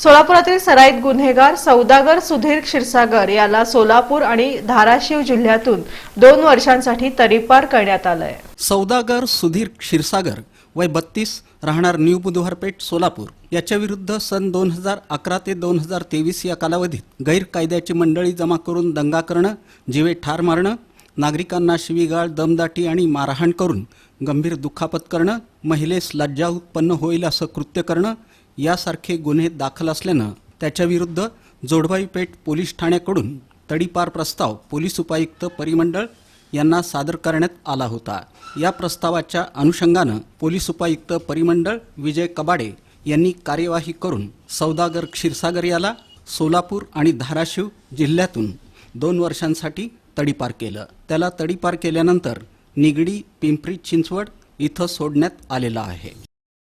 सोलापुरातील सराईत गुन्हेगार सौदागर सुधीर क्षीरसागर याला सोलापूर आणि धाराशिव जिल्ह्यातून दोन वर्षांसाठी तरीपार करण्यात आलंय. सौदागर सुधीर क्षीरसागर वय बत्तीस राहणार न्यू बुधवारपेठ सोलापूर. याच्या विरुद्ध सन दोन हजार अकरा ते दोन हजार तेवीस या कालावधीत गैरकायद्याची मंडळी जमा करून दंगा करणं जीवे ठार मारणं नागरिकांना शिवीगाळ दमदाटी आणि मारहाण करून गंभीर दुखापत करणं महिलेस लज्जा उत्पन्न होईल असं कृत्य करणं यासारखे गुन्हे दाखल असल्यानं त्याच्याविरुद्ध जोडबाई पेठ पोलीस ठाण्याकडून तडीपार प्रस्ताव पोलीस उपायुक्त परिमंडळ यांना सादर करण्यात आला होता. या प्रस्तावाच्या अनुषंगानं पोलीस उपायुक्त परिमंडळ विजय कबाडे यांनी कार्यवाही करून सौदागर क्षीरसागर याला सोलापूर आणि धाराशिव जिल्ह्यातून दोन वर्षांसाठी तडीपार केलं. त्याला तडीपार केल्यानंतर निगडी पिंपरी चिंचवड इथं सोडण्यात आलेला आहे.